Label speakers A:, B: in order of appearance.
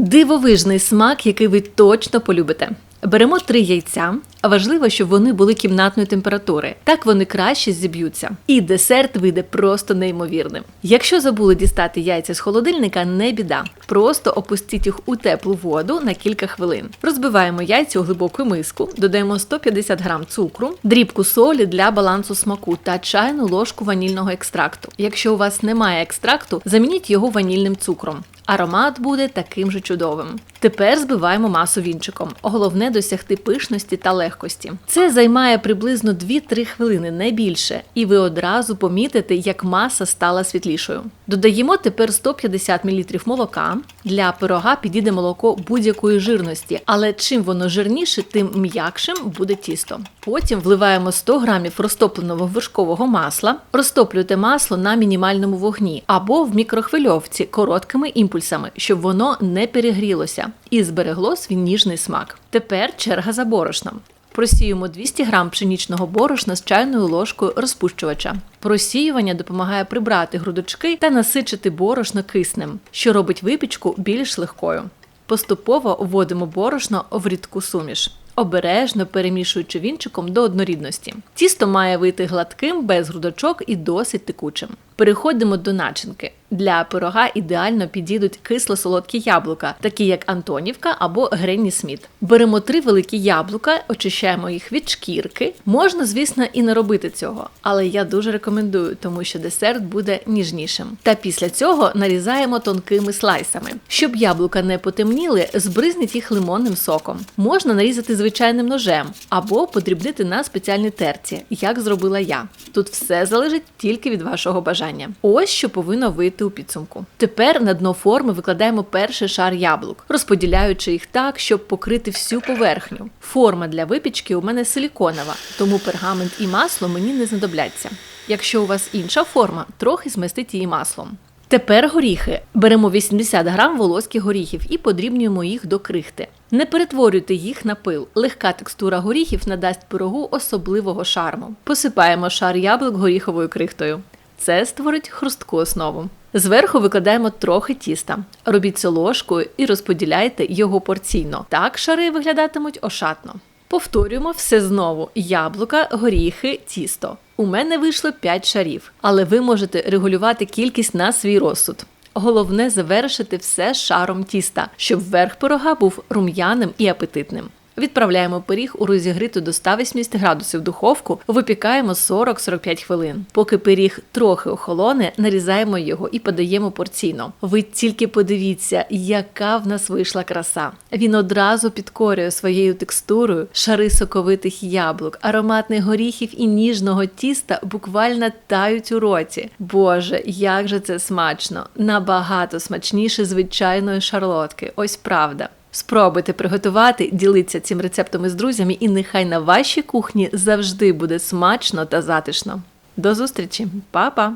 A: Дивовижний смак, який ви точно полюбите. Беремо три яйця. Важливо, щоб вони були кімнатної температури. Так вони краще зіб'ються. І десерт вийде просто неймовірним. Якщо забули дістати яйця з холодильника, не біда. Просто опустіть їх у теплу воду на кілька хвилин. Розбиваємо яйця у глибоку миску, додаємо 150 грам цукру, дрібку солі для балансу смаку та чайну ложку ванільного екстракту. Якщо у вас немає екстракту, замініть його ванільним цукром. Аромат буде таким же чудовим. Тепер збиваємо масу вінчиком. Головне досягти пишності та легкості. Це займає приблизно 2-3 хвилини, не більше, і ви одразу помітите, як маса стала світлішою. Додаємо тепер 150 мл молока. Для пирога підійде молоко будь-якої жирності, але чим воно жирніше, тим м'якшим буде тісто. Потім вливаємо 100 грамів розтопленого вершкового масла, розтоплюйте масло на мінімальному вогні або в мікрохвильовці короткими імпульсами, щоб воно не перегрілося і зберегло свій ніжний смак. Тепер черга за борошном. Просіюємо 200 грам пшенічного борошна з чайною ложкою розпущувача. Просіювання допомагає прибрати грудочки та насичити борошно киснем, що робить випічку більш легкою. Поступово вводимо борошно в рідку суміш. Обережно перемішуючи вінчиком до однорідності. Тісто має вийти гладким, без грудочок і досить текучим. Переходимо до начинки. Для пирога ідеально підійдуть кисло-солодкі яблука, такі як Антонівка або Гренні Сміт. Беремо три великі яблука, очищаємо їх від шкірки. Можна, звісно, і не робити цього, але я дуже рекомендую, тому що десерт буде ніжнішим. Та після цього нарізаємо тонкими слайсами. Щоб яблука не потемніли, збризніть їх лимонним соком. Можна нарізати звичайним ножем або подрібнити на спеціальній терці, як зробила я. Тут все залежить тільки від вашого бажання. Ось що повинно вийти у підсумку. Тепер на дно форми викладаємо перший шар яблук, розподіляючи їх так, щоб покрити всю поверхню. Форма для випічки у мене силіконова, тому пергамент і масло мені не знадобляться. Якщо у вас інша форма, трохи зместіть її маслом. Тепер горіхи. Беремо 80 грам волоських горіхів і подрібнюємо їх до крихти. Не перетворюйте їх на пил. Легка текстура горіхів надасть пирогу особливого шарму. Посипаємо шар яблук горіховою крихтою. Це створить хрустку основу. Зверху викладаємо трохи тіста. Робіть це ложкою і розподіляйте його порційно. Так шари виглядатимуть ошатно. Повторюємо все знову: яблука, горіхи, тісто. У мене вийшло 5 шарів, але ви можете регулювати кількість на свій розсуд. Головне завершити все шаром тіста, щоб верх пирога був рум'яним і апетитним. Відправляємо пиріг у розігріту до 180 градусів духовку, випікаємо 40-45 хвилин. Поки пиріг трохи охолоне, нарізаємо його і подаємо порційно. Ви тільки подивіться, яка в нас вийшла краса. Він одразу підкорює своєю текстурою шари соковитих яблук, ароматних горіхів і ніжного тіста буквально тають у роті. Боже, як же це смачно! Набагато смачніше звичайної шарлотки. Ось правда. Спробуйте приготувати, діліться цим рецептом із друзями, і нехай на вашій кухні завжди буде смачно та затишно. До зустрічі, Па-па!